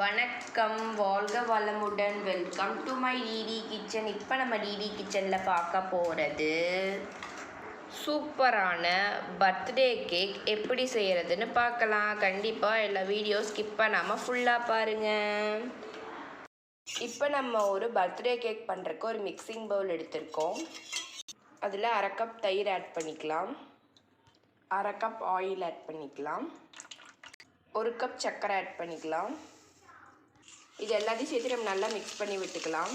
வணக்கம். வாழ்க வளமுடன். Welcome to my DD kitchen இப்போ நம்ம டிடி கிச்சனில் பார்க்க போகிறது சூப்பரான பர்த்டே கேக் எப்படி செய்கிறதுன்னு பார்க்கலாம். கண்டிப்பாக எல்லா வீடியோ ஸ்கிப் பண்ணாமல் ஃபுல்லாக பாருங்கள் இப்போ நம்ம ஒரு பர்த்டே கேக் பண்ணுறக்கு ஒரு மிக்சிங் பவுல் எடுத்திருக்கோம். அதில் அரை கப் தயிர் ஆட் பண்ணிக்கலாம். அரை கப் ஆயில் ஆட் பண்ணிக்கலாம். ஒரு கப் சர்க்கரை ஆட் பண்ணிக்கலாம். இது எல்லாத்தையும் சேர்த்து நம்ம நல்லா மிக்ஸ் பண்ணி விட்டுக்கலாம்.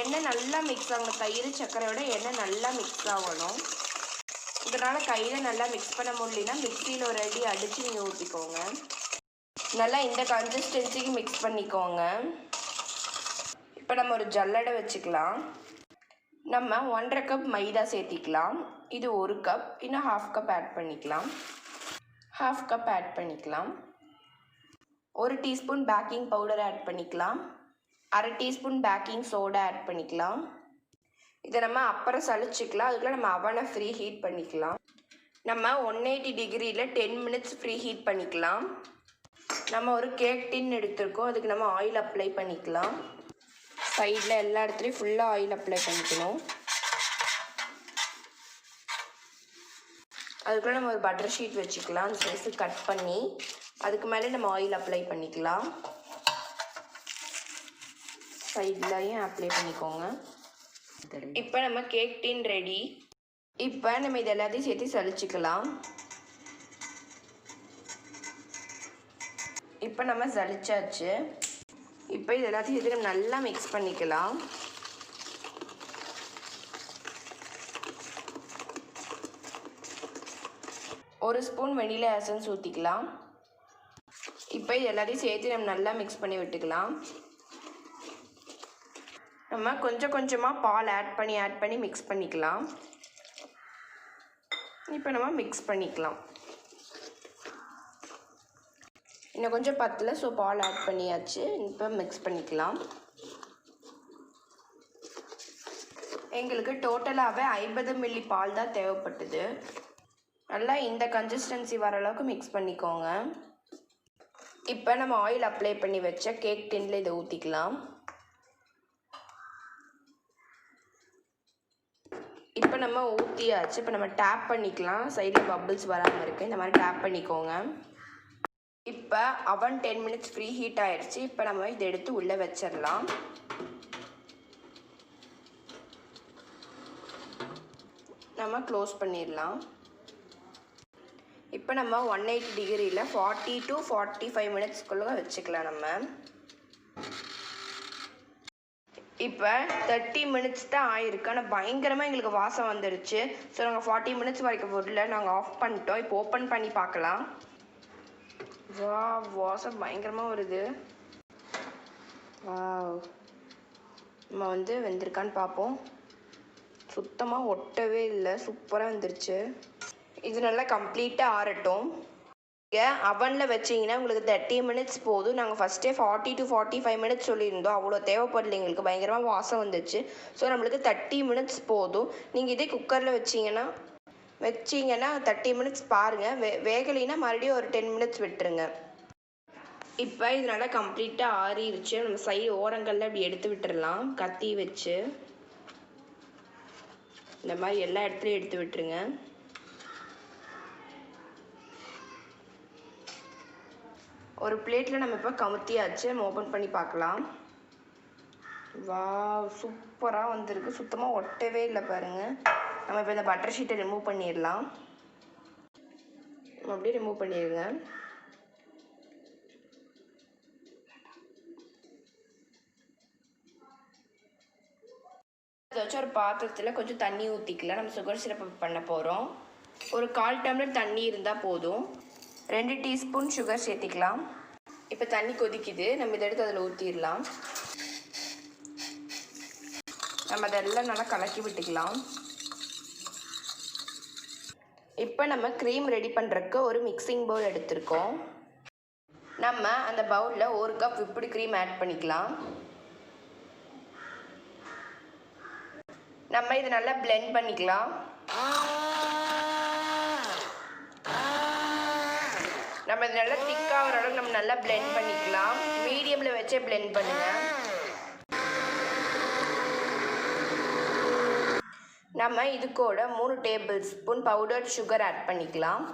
எண்ணெய் நல்லா மிக்ஸ் ஆகணும். தயிர் சர்க்கரையோட எண்ணெய் நல்லா மிக்ஸ் ஆகணும். இதனால் கையில் நல்லா மிக்ஸ் பண்ண முடியலன்னா மிக்சியில் ஒரு அடி அடித்து நீங்கள் ஊற்றிக்கோங்க நல்லா இந்த கன்சிஸ்டன்சிக்கு மிக்ஸ் பண்ணிக்கோங்க. இப்போ நம்ம ஒரு ஜல்லடை வச்சுக்கலாம். நம்ம ஒன்றரை கப் மைதா சேர்த்திக்கலாம். இது ஒரு கப் இன்னும் ஹாஃப் கப் ஆட் பண்ணிக்கலாம். ஹாஃப் கப் ஆட் பண்ணிக்கலாம். ஒரு டீஸ்பூன் பேக்கிங் பவுடர் ஆட் பண்ணிக்கலாம். அரை டீஸ்பூன் பேக்கிங் சோடா ஆட் பண்ணிக்கலாம். இதை நம்ம அப்புறம் சளிச்சிக்கலாம். அதுக்குள்ளே நம்ம அவனை ஃப்ரீ ஹீட் பண்ணிக்கலாம். நம்ம ஒன் எயிட்டி டிகிரியில் டென் மினிட்ஸ் ஃப்ரீ ஹீட் பண்ணிக்கலாம். நம்ம ஒரு கேக் டின் எடுத்திருக்கோம். அதுக்கு நம்ம ஆயில் அப்ளை பண்ணிக்கலாம். சைடில் எல்லா இடத்துலையும் ஃபுல்லாக ஆயில் அப்ளை பண்ணிக்கணும். அதுக்குள்ளே நம்ம ஒரு பட்டர் ஷீட் வச்சுக்கலாம். அந்த சைஸு கட் பண்ணி அதுக்கு மேலே நம்ம ஆயில் அப்ளை பண்ணிக்கலாம். சைட்லையும் அப்ளை பண்ணிக்கோங்க? இப்போ நம்ம கேக் டின் ரெடி இப்போ நம்ம இது எல்லாத்தையும் சேர்த்து சலிச்சுக்கலாம் இப்போ நம்ம சலிச்சாச்சு இப்போ இது எல்லாத்தையும் சேர்த்து நம்ம நல்லா மிக்ஸ் பண்ணிக்கலாம். ஒரு ஸ்பூன் வெனிலா எசன்ஸ் ஊற்றிக்கலாம் இப்போ இது எல்லாத்தையும் சேர்த்து நம்ம நல்லா மிக்ஸ் பண்ணி விட்டுக்கலாம். நம்ம கொஞ்சம் கொஞ்சமாக பால் ஆட் பண்ணி ஆட் பண்ணி மிக்ஸ் பண்ணிக்கலாம். இப்போ நம்ம மிக்ஸ் பண்ணிக்கலாம். இன்னும் கொஞ்சம் பத்தில் ஸோ பால் ஆட் பண்ணியாச்சு. இப்போ மிக்ஸ் பண்ணிக்கலாம். எங்களுக்கு டோட்டலாகவே ஐம்பது மில்லி பால் தான் தேவைப்பட்டது. நல்லா இந்த கன்சிஸ்டன்சி வர அளவுக்கு மிக்ஸ் பண்ணிக்கோங்க. இப்போ நம்ம ஆயில் அப்ளை பண்ணி வச்ச கேக் டின்ல இதை ஊற்றிக்கலாம் இப்போ நம்ம ஊற்றியாச்சு இப்போ நம்ம டேப் பண்ணிக்கலாம். சைடில் பபிள்ஸ் வராமல் இருக்குது இந்த மாதிரி டேப் பண்ணிக்கோங்க. இப்போ அவன் டென் மினிட்ஸ் ஃப்ரீ ஹீட் ஆயிடுச்சு இப்போ நம்ம இதை எடுத்து உள்ளே வச்சிடலாம். நம்ம க்ளோஸ் பண்ணிடலாம். இப்போ நம்ம ஒன் எயிட்டி டிகிரியில் ஃபார்ட்டி டு ஃபார்ட்டி ஃபைவ் மினிட்ஸ்க்குள்ளே வச்சுக்கலாம் நம்ம. இப்போ தேர்ட்டி மினிட்ஸ் தான் ஆயிருக்கு. ஆனால் பயங்கரமாக எங்களுக்கு வாசம் வந்துடுச்சு ஸோ நாங்கள் ஃபார்ட்டி மினிட்ஸ் வரைக்கும் வரல நாங்கள் ஆஃப் பண்ணிட்டோம். இப்போ ஓப்பன் பண்ணி பார்க்கலாம். வா வாசம் பயங்கரமாக வருது. வா நம்ம வந்து வெந்திருக்கான்னு பார்ப்போம். சுத்தமாக ஒட்டவே இல்லை. சூப்பராக வந்துருச்சு. இது நல்லா கம்ப்ளீட்டாக ஆறட்டும். நீங்கள் அவனில் வச்சிங்கன்னா உங்களுக்கு தேர்ட்டி மினிட்ஸ் போதும். நாங்கள் ஃபஸ்ட்டே forty to forty five minutes சொல்லியிருந்தோம். அவ்வளோ தேவைப்படல எங்களுக்கு. பயங்கரமாக வாசம் வந்துச்சு. ஸோ நம்மளுக்கு தேர்ட்டி மினிட்ஸ் போதும். நீங்கள் இதே குக்கரில் வச்சிங்கன்னா வச்சிங்கன்னா தேர்ட்டி மினிட்ஸ் பாருங்கள் வே வேகலைன்னா மறுபடியும் ஒரு டென் மினிட்ஸ் விட்டுருங்க. இப்போ இது நல்லா கம்ப்ளீட்டாக ஆறிடுச்சு நம்ம சைடு ஓரங்களில் அப்படி எடுத்து விட்டுடலாம் கத்தி வச்சு. இந்த மாதிரி எல்லா இடத்துலையும் எடுத்து விட்டுருங்க. ஒரு பிளேட்டில் நம்ம இப்போ கமுத்தியாச்சு நம்ம ஓப்பன் பண்ணி பார்க்கலாம். வா சூப்பராக வந்திருக்கு. சுத்தமாக ஒட்டவே இல்லை பாருங்கள் நம்ம இப்போ இந்த பட்டர் ஷீட்டை ரிமூவ் பண்ணிடலாம். நம்ம அப்படியே ரிமூவ் பண்ணிடுங்க. அதை வச்சு ஒரு பாத்திரத்தில் கொஞ்சம் தண்ணி ஊற்றிக்கலாம் நம்ம சுகர் சிரப்பு பண்ண போகிறோம் ஒரு கால் டம்ளர் தண்ணி இருந்தால் போதும். ரெண்டு டீஸ்பூன் சுகர் சேர்த்திக்கலாம். இப்போ தண்ணி கொதிக்குது. நம்ம இதை எடுத்து அதில் ஊற்றிடலாம் நம்ம அதெல்லாம் நல்லா கலக்கி விட்டுக்கலாம். இப்போ நம்ம க்ரீம் ரெடி பண்ணுறதுக்கு ஒரு மிக்சிங் பவுல் எடுத்திருக்கோம். நம்ம அந்த பவுலில் ஒரு கப் விப்புடு க்ரீம் ஆட் பண்ணிக்கலாம். நம்ம இதை நல்லா பிளெண்ட் பண்ணிக்கலாம். நம்ம இது நல்லா திக்காகிற அளவுக்கு நம்ம நல்லா பிளெண்ட் பண்ணிக்கலாம். மீடியமில் வச்சே பிளெண்ட் பண்ணுங்கள் நம்ம இது கூட மூணு tablespoon powdered sugar add பண்ணிக்கலாம்.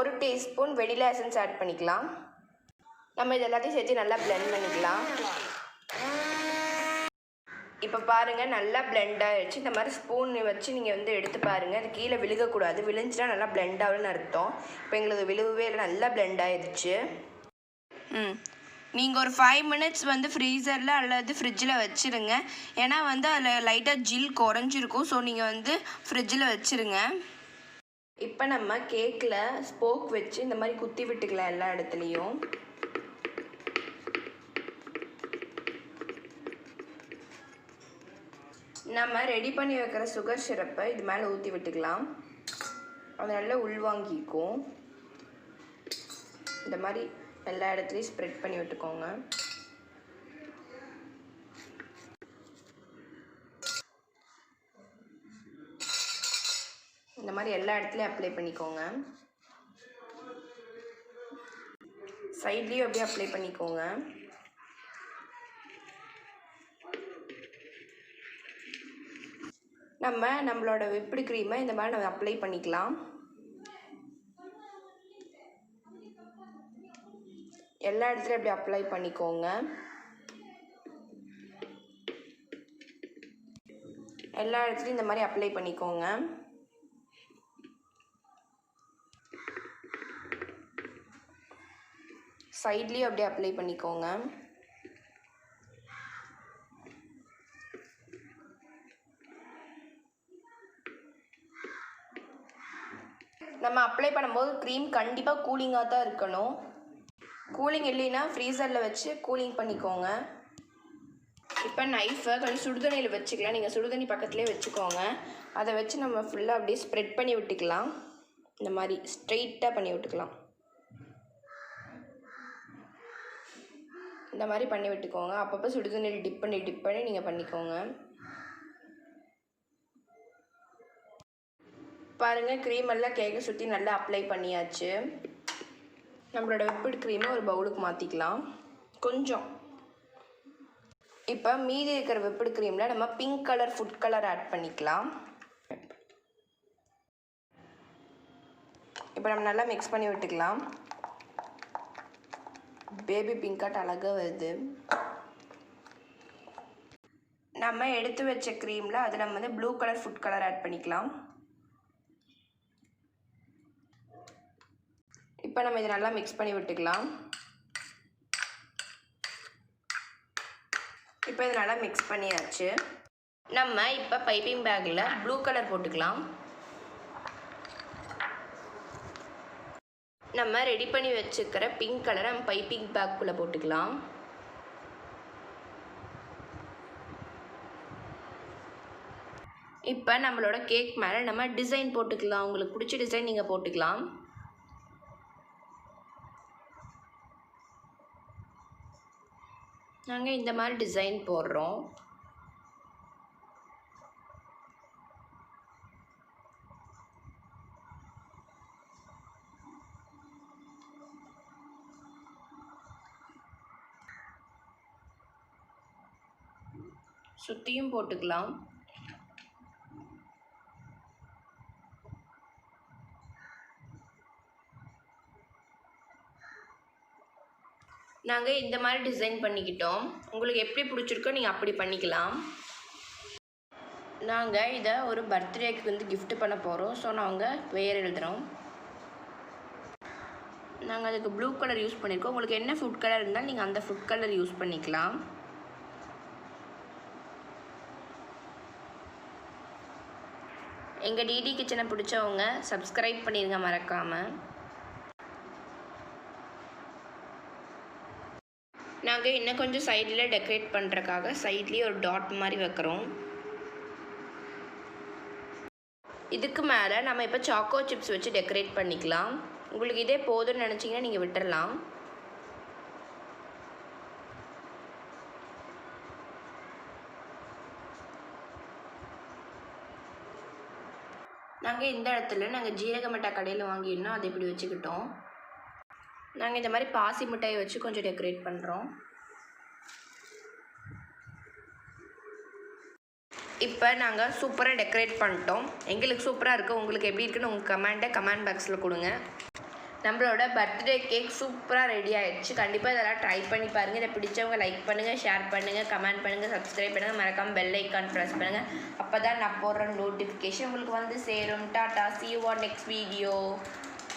ஒரு டீஸ்பூன் வெனிலா எசன்ஸ் ஆட் பண்ணிக்கலாம். நம்ம இது எல்லாத்தையும் சேர்த்து நல்லா பிளெண்ட் பண்ணிக்கலாம். இப்போ பாருங்கள் நல்லா blend ஆயிடுச்சு. இந்த மாதிரி ஸ்பூன் வச்சு நீங்கள் வந்து எடுத்து பாருங்கள் அது கீழே விழுகக்கூடாது. விழுந்துச்சுன்னா நல்லா blend ஆகலன்னு அர்த்தம். இப்போ எங்களுக்கு விழுகவே இல்லை. நல்லா blend ஆயிடுச்சு. ம். நீங்கள் ஒரு ஃபைவ் மினிட்ஸ் வந்து ஃப்ரீசரில் அல்லது ஃப்ரிட்ஜில் வச்சுருங்க. ஏன்னா வந்து அதில் லைட்டாக ஜில் குறைஞ்சிருக்கும். ஸோ நீங்கள் வந்து ஃப்ரிட்ஜில் வச்சுருங்க. இப்போ நம்ம கேக்கில் ஸ்போக் வச்சு இந்த மாதிரி குத்தி விட்டுக்கலாம் எல்லா இடத்துலையும். நம்ம ரெடி பண்ணி வைக்கிற சுகர் சிரப்பை இது மேலே ஊற்றி விட்டுக்கலாம். அது நல்லா உள்வாங்கிக்கும். இந்த மாதிரி எல்லா இடத்துலையும் ஸ்ப்ரெட் பண்ணி விட்டுக்கோங்க. இந்த மாதிரி எல்லா இடத்துலையும் அப்ளை பண்ணிக்கோங்க. சைட்லேயும் அப்படியே அப்ளை பண்ணிக்கோங்க. நம்ம நம்மளோட விப்டு க்ரீமை இந்த மாதிரி நம்ம அப்ளை பண்ணிக்கலாம். எல்லா இடத்துலையும் அப்படி அப்ளை பண்ணிக்கோங்க. எல்லா இடத்துலையும் இந்த மாதிரி அப்ளை பண்ணிக்கோங்க. சைட்லேயும் அப்படியே அப்ளை பண்ணிக்கோங்க. நம்ம அப்ளை பண்ணும்போது க்ரீம் கண்டிப்பாக கூலிங்காக தான் இருக்கணும். கூலிங் இல்லைன்னா ஃப்ரீசரில் வச்சு கூலிங் பண்ணிக்கோங்க. இப்போ நைஃபை கொஞ்சம் சுடுதண்ணியில் வச்சுக்கலாம். நீங்கள் சுடுதண்ணி பக்கத்துலேயே வச்சுக்கோங்க. அதை வச்சு நம்ம ஃபுல்லாக அப்படியே ஸ்ப்ரெட் பண்ணி விட்டுக்கலாம். இந்த மாதிரி ஸ்ட்ரெயிட்டாக பண்ணி விட்டுக்கலாம். இந்த மாதிரி பண்ணி விட்டுக்கோங்க. அப்பப்போ சுடுதண்ணியில் டிப் பண்ணி டிப் பண்ணி நீங்கள் பண்ணிக்கோங்க. பாருங்கள் க்ரீம் எல்லாம் கேக்கை சுற்றி நல்லா அப்ளை பண்ணியாச்சு. நம்மளோட விப்பிட் க்ரீமை ஒரு பவுலுக்கு மாற்றிக்கலாம் கொஞ்சம். இப்போ மீதி இருக்கிற விப்பிட் க்ரீமில் நம்ம pink colour food colour add பண்ணிக்கலாம். இப்போ நம்ம நல்லா மிக்ஸ் பண்ணி விட்டுக்கலாம். பேபி பிங்காட் அழகாக வருது. நம்ம எடுத்து வச்ச க்ரீமில் அதில் நம்ம வந்து blue colour food colour add பண்ணிக்கலாம். இப்போ நம்ம இதை நல்லா மிக்ஸ் பண்ணி விட்டுக்கலாம். இப்போ இதை நல்லா மிக்ஸ் பண்ணியாச்சு. நம்ம இப்போ பைப்பிங் பேக்கில் ப்ளூ கலர் போட்டுக்கலாம். நம்ம ரெடி பண்ணி வச்சுக்கிற பிங்க் கலரை நம்ம பைப்பிங் பேக்குள்ளே போட்டுக்கலாம். இப்போ நம்மளோட கேக் மேலே நம்ம டிசைன் போட்டுக்கலாம். உங்களுக்கு பிடிச்ச டிசைன் நீங்கள் போட்டுக்கலாம். நாங்கள் இந்த மாதிரி டிசைன் போடுறோம். சுற்றியும் போட்டுக்கலாம். நாங்கள் இந்த மாதிரி டிசைன் பண்ணிக்கிட்டோம். உங்களுக்கு எப்படி பிடிச்சிருக்கோ நீங்கள் அப்படி பண்ணிக்கலாம். நாங்கள் இதை ஒரு பர்த்டேக்கு வந்து கிஃப்ட் பண்ண போகிறோம் ஸோ நாங்கள் வேர் எழுதுகிறோம் நாங்கள் அதுக்கு ப்ளூ கலர் யூஸ் பண்ணியிருக்கோம் உங்களுக்கு என்ன ஃபுட் கலர் இருந்தாலும் நீங்கள் அந்த ஃபுட் கலர் யூஸ் பண்ணிக்கலாம். எங்கள் டிடி கிச்சனை பிடிச்சவங்க சப்ஸ்கிரைப் பண்ணிடுங்க மறக்காமல் நாங்கள் இன்னும் கொஞ்சம் சைடில் டெக்கரேட் பண்ணுறக்காக சைட்லேயே ஒரு டாட் மாதிரி வைக்கிறோம். இதுக்கு மேலே நம்ம இப்போ சாக்கோ சிப்ஸ் வச்சு டெக்கரேட் பண்ணிக்கலாம். உங்களுக்கு இதே போதும்னு நினச்சிங்கன்னா நீங்கள் விட்டுறலாம். நாங்கள் இந்த இடத்துல நாங்கள் ஜீரக கடையில் வாங்கியிருந்தோம். அதை இப்படி வச்சுக்கிட்டோம். நாங்கள் இந்த மாதிரி பாசி மிட்டாயை வச்சு கொஞ்சம் டெக்கரேட் பண்ணுறோம் இப்போ நாங்கள் சூப்பராக டெக்கரேட் பண்ணிட்டோம். எங்களுக்கு சூப்பராக இருக்குது உங்களுக்கு எப்படி இருக்குன்னு உங்கள் கமெண்ட்டை கமெண்ட் பாக்ஸில் கொடுங்க. நம்மளோட பர்த்டே கேக் சூப்பராக ரெடி ஆகிடுச்சு கண்டிப்பாக இதெல்லாம் ட்ரை பண்ணி பாருங்கள் இதை பிடிச்சவங்க லைக் பண்ணுங்கள் ஷேர் பண்ணுங்கள் கமெண்ட் பண்ணுங்கள் சப்ஸ்கிரைப் பண்ணுங்கள் மறக்காமல் பெல் ஐக்கான் ப்ரெஸ் பண்ணுங்கள் அப்போ தான் நான் போடுற நோட்டிஃபிகேஷன் உங்களுக்கு வந்து சேரும். Tata see you on next video